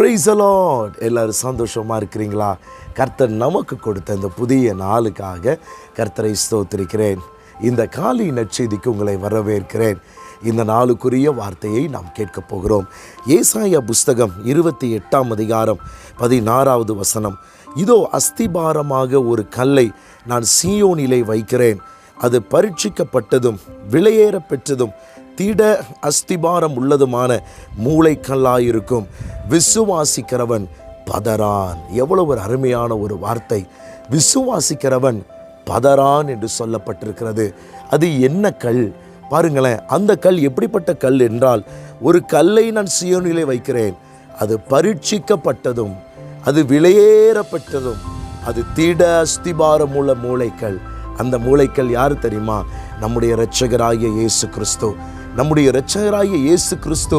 Price allot எல்லாரும் சந்தோஷமாக இருக்கிறீங்களா? கர்த்தர் நமக்கு கொடுத்த இந்த புதிய நாளுக்காக கர்த்தரை ஸ்தோத்திருக்கிறேன். இந்த காலை நற்செய்திக்கு உங்களை வரவேற்கிறேன். இந்த நாளுக்குரிய வார்த்தையை நாம் கேட்கப் போகிறோம். ஏசாயா புஸ்தகம் இருபத்தி எட்டாம் அதிகாரம் பதினாறாவது வசனம். இதோ அஸ்திபாரமாக ஒரு கல்லை நான் சீயோனிலே வைக்கிறேன். அது பரீட்சிக்கப்பட்டதும் விலையேற பெற்றதும் திட அஸ்திபாரம் உள்ளதுமான மூளைக்கல்லாயிருக்கும். விசுவாசிக்கிறவன் பதறான். எவ்வளவு ஒரு அருமையான ஒரு வார்த்தை. விசுவாசிக்கிறவன் பதறான் என்று சொல்லப்பட்டிருக்கிறது. அது என்ன கல்? பாருங்களேன் அந்த கல் எப்படிப்பட்ட கல் என்றால் ஒரு கல்லை நான் சியோனிலே வைக்கிறேன். அது பரீட்சிக்கப்பட்டதும் அது விலையேறப்பட்டதும் அது திட அஸ்திபாரம் உள்ள மூளைக்கல். அந்த மூளைக்கல் யார் தெரியுமா? நம்முடைய இரட்சகராகிய இயேசு கிறிஸ்து. நம்முடைய இரட்சகராகிய இயேசு கிறிஸ்து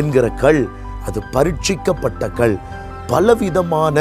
என்கிற கல் அது பரீட்சிக்கப்பட்ட கல். பலவிதமான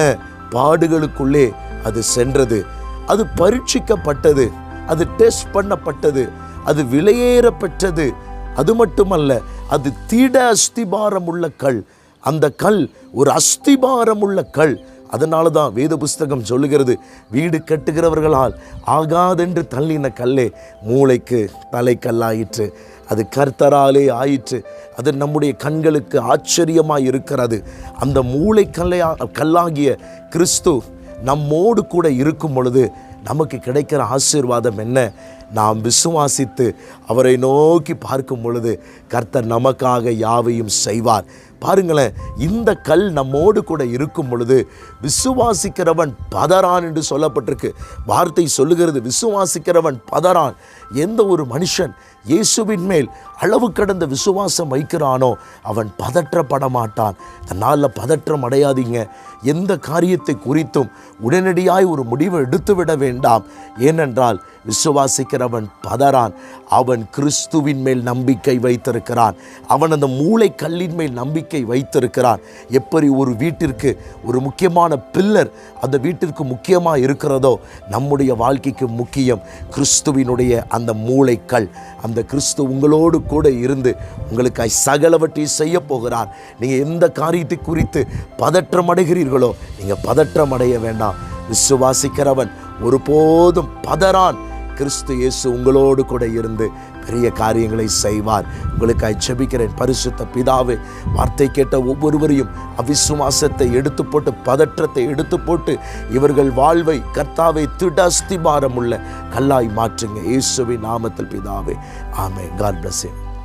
பாடுகளுக்குள்ளே அது சென்றது. அது பரீட்சிக்கப்பட்டது அது டெஸ்ட் பண்ணப்பட்டது அது விலையேறப்பெற்றது. அது மட்டுமல்ல அது திட அஸ்திபாரம் உள்ள கல். அந்த கல் ஒரு அஸ்திபாரம் உள்ள கல். அதனால தான் வேத புஸ்தகம் சொல்லுகிறது வீடு கட்டுகிறவர்களால் ஆகாதென்று தள்ளின கல்லே மூளைக்கு தலைக்கல்லாயிற்று. அது கர்த்தராலே ஆயிற்று. அது நம்முடைய கண்களுக்கு ஆச்சரியமாக இருக்கிறது. அந்த மூளை கல்லையா கல்லாகிய கிறிஸ்து நம்மோடு கூட இருக்கும் பொழுது நமக்கு கிடைக்கிற ஆசீர்வாதம் என்ன? நாம் விசுவாசித்து அவரை நோக்கி பார்க்கும் பொழுது கர்த்தர் நமக்காக யாவையும் செய்வார். பாருங்களேன் இந்த கல் நம்மோடு கூட இருக்கும் பொழுது விசுவாசிக்கிறவன் பதறான் என்று சொல்லப்பட்டிருக்கு. வார்த்தை சொல்லுகிறது விசுவாசிக்கிறவன் பதறான். எந்த ஒரு மனுஷன் இயேசுவின் மேல் அளவு கடந்த விசுவாசம் வைக்கிறானோ அவன் பதற்றப்பட மாட்டான். நாளில் பதற்றம் அடையாதீங்க. எந்த காரியத்தை குறித்தும் உடனடியாய் ஒரு முடிவை எடுத்துவிடவே வேண்டாம். ஏனென்றால் விசுவாசிக்கிறவன் பதறான். அவன் கிறிஸ்துவின் மேல் நம்பிக்கை வைத்திருக்கிறான். அவன் அந்த மூளை கல்லின் மேல் நம்பிக்கை வைத்திருக்கிறான். எப்படி ஒரு வீட்டிற்கு ஒரு முக்கியமான பில்லர் அந்த வீட்டிற்கு முக்கியமாக இருக்கிறதோ நம்முடைய வாழ்க்கைக்கு முக்கியம் கிறிஸ்துவினுடைய அந்த மூளைக்கல் அந்த கிறிஸ்து உங்களோடு கூட இருந்து உங்களுக்கு சகலவற்றையும் செய்ய போகிறார். நீங்கள் எந்த காரியத்தை குறித்து பதற்றம் அடைகிறீர்களோ நீங்கள் பதற்றம் அடைய வேண்டாம். விசுவாசிக்கிறவன் ஒருபோதும் பதறான் கிறிஸ்து இயேசு உங்களோடு கூட இருந்து பெரிய காரியங்களை செய்வார். உங்களுக்காய் ஜெபிக்கிறேன். பரிசுத்த பிதாவே வார்த்தை கேட்ட ஒவ்வொருவரையும் அவிசுவாசத்தை எடுத்து போட்டு பதற்றத்தை எடுத்து போட்டு இவர்கள் வாழ்வை கர்த்தாவை திடஸ்திபாரம் உள்ள கல்லாய் மாற்றுங்க. இயேசுவின் நாமத்தில் பிதாவே ஆமே காட் பிளஸ்